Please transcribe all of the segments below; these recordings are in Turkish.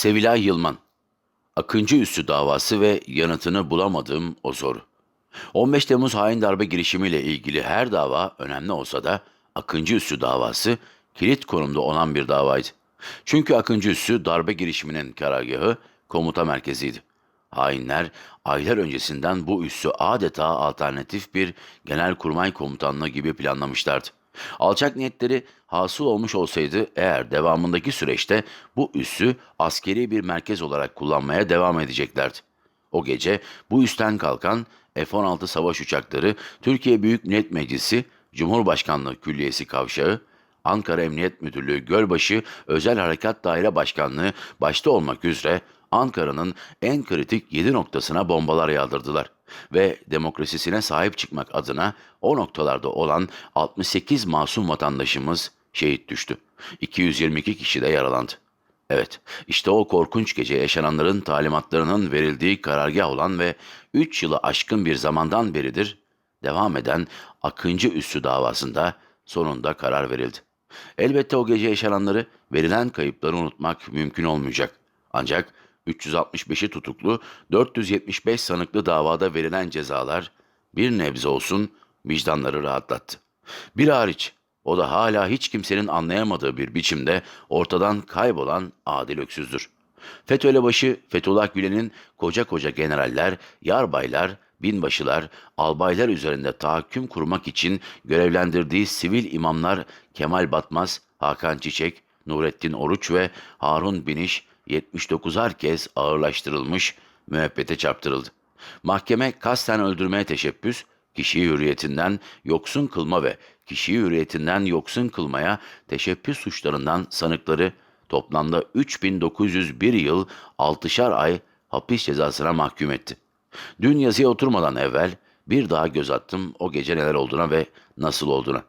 Sevilay Yılman Akıncı Üssü davası ve yanıtını bulamadığım o soru. 15 Temmuz hain darbe girişimiyle ilgili her dava önemli olsa da Akıncı Üssü davası kilit konumda olan bir davaydı. Çünkü Akıncı Üssü darbe girişiminin karargahı komuta merkeziydi. Hainler aylar öncesinden bu üssü adeta alternatif bir genelkurmay komutanlığı gibi planlamışlardı. Alçak niyetleri hasıl olmuş olsaydı eğer devamındaki süreçte bu üssü askeri bir merkez olarak kullanmaya devam edeceklerdi. O gece bu üstten kalkan F-16 savaş uçakları Türkiye Büyük Millet Meclisi, Cumhurbaşkanlığı Külliyesi Kavşağı, Ankara Emniyet Müdürlüğü Gölbaşı Özel Harekat Daire Başkanlığı başta olmak üzere Ankara'nın en kritik 7 noktasına bombalar yağdırdılar ve demokrasisine sahip çıkmak adına o noktalarda olan 68 masum vatandaşımız şehit düştü. 222 kişi de yaralandı. Evet, işte o korkunç gece yaşananların talimatlarının verildiği karargah olan ve 3 yılı aşkın bir zamandan beridir devam eden Akıncı Üssü davasında sonunda karar verildi. Elbette o gece yaşananları, verilen kayıpları unutmak mümkün olmayacak. Ancak 365'i tutuklu, 475 sanıklı davada verilen cezalar bir nebze olsun vicdanları rahatlattı. Bir hariç, o da hala hiç kimsenin anlayamadığı bir biçimde ortadan kaybolan Adil Öksüz'dür. FETÖ elebaşı Fethullah Gülen'in koca koca generaller, yarbaylar, binbaşılar, albaylar üzerinde tahakküm kurmak için görevlendirdiği sivil imamlar Kemal Batmaz, Hakan Çiçek, Nurettin Oruç ve Harun Biniş 79'ar kez ağırlaştırılmış, müebbete çarptırıldı. Mahkeme kasten öldürmeye teşebbüs, kişiyi hürriyetinden yoksun kılma ve kişiyi hürriyetinden yoksun kılmaya teşebbüs suçlarından sanıkları toplamda 3901 yıl 6'şar ay hapis cezasına mahkum etti. Dün yazıya oturmadan evvel bir daha göz attım o gece neler olduğuna ve nasıl olduğuna.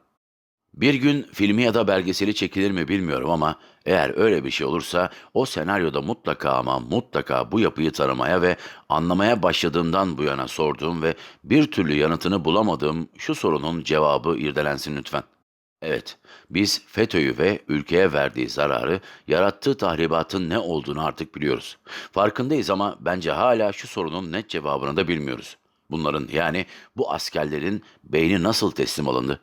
Bir gün filmi ya da belgeseli çekilir mi bilmiyorum ama eğer öyle bir şey olursa o senaryoda mutlaka ama mutlaka bu yapıyı tanımaya ve anlamaya başladığımdan bu yana sorduğum ve bir türlü yanıtını bulamadığım şu sorunun cevabı irdelensin lütfen. Evet, biz FETÖ'yü ve ülkeye verdiği zararı, yarattığı tahribatın ne olduğunu artık biliyoruz. Farkındayız ama bence hala şu sorunun net cevabını da bilmiyoruz. Bunların yani bu askerlerin beyni nasıl teslim alındı?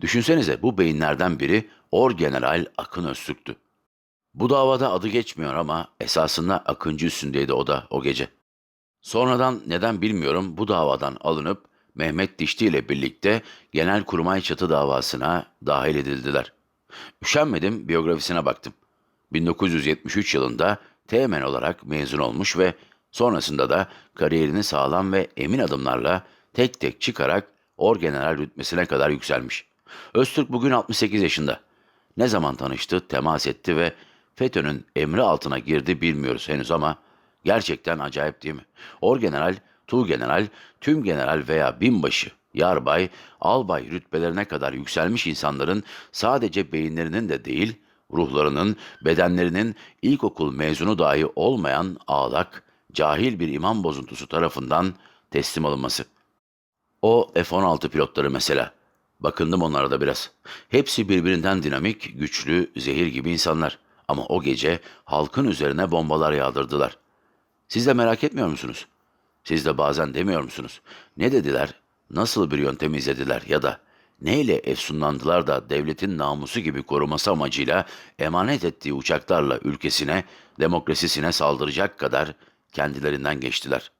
Düşünsenize bu beyinlerden biri Orgeneral Akın Öztürk'tü. Bu davada adı geçmiyor ama esasında Akıncı üstündeydi o da o gece. Sonradan neden bilmiyorum bu davadan alınıp Mehmet Dişti ile birlikte Genelkurmay Çatı davasına dahil edildiler. Üşenmedim biyografisine baktım. 1973 yılında teğmen olarak mezun olmuş ve sonrasında da kariyerini sağlam ve emin adımlarla tek tek çıkarak orgeneral rütbesine kadar yükselmiş. Öztürk bugün 68 yaşında. Ne zaman tanıştı, temas etti ve FETÖ'nün emri altına girdi bilmiyoruz henüz ama gerçekten acayip değil mi? Orgeneral, tuğgeneral, tüm general veya binbaşı, yarbay, albay rütbelerine kadar yükselmiş insanların sadece beyinlerinin de değil, ruhlarının, bedenlerinin ilkokul mezunu dahi olmayan ağlak, cahil bir imam bozuntusu tarafından teslim alınması. O F-16 pilotları mesela. Bakındım onlara da biraz. Hepsi birbirinden dinamik, güçlü, zehir gibi insanlar. Ama o gece halkın üzerine bombalar yağdırdılar. Siz de merak etmiyor musunuz? Siz de bazen demiyor musunuz? Ne dediler? Nasıl bir yöntem izlediler ya da neyle efsunlandılar da devletin namusu gibi koruması amacıyla emanet ettiği uçaklarla ülkesine, demokrasisine saldıracak kadar kendilerinden geçtiler.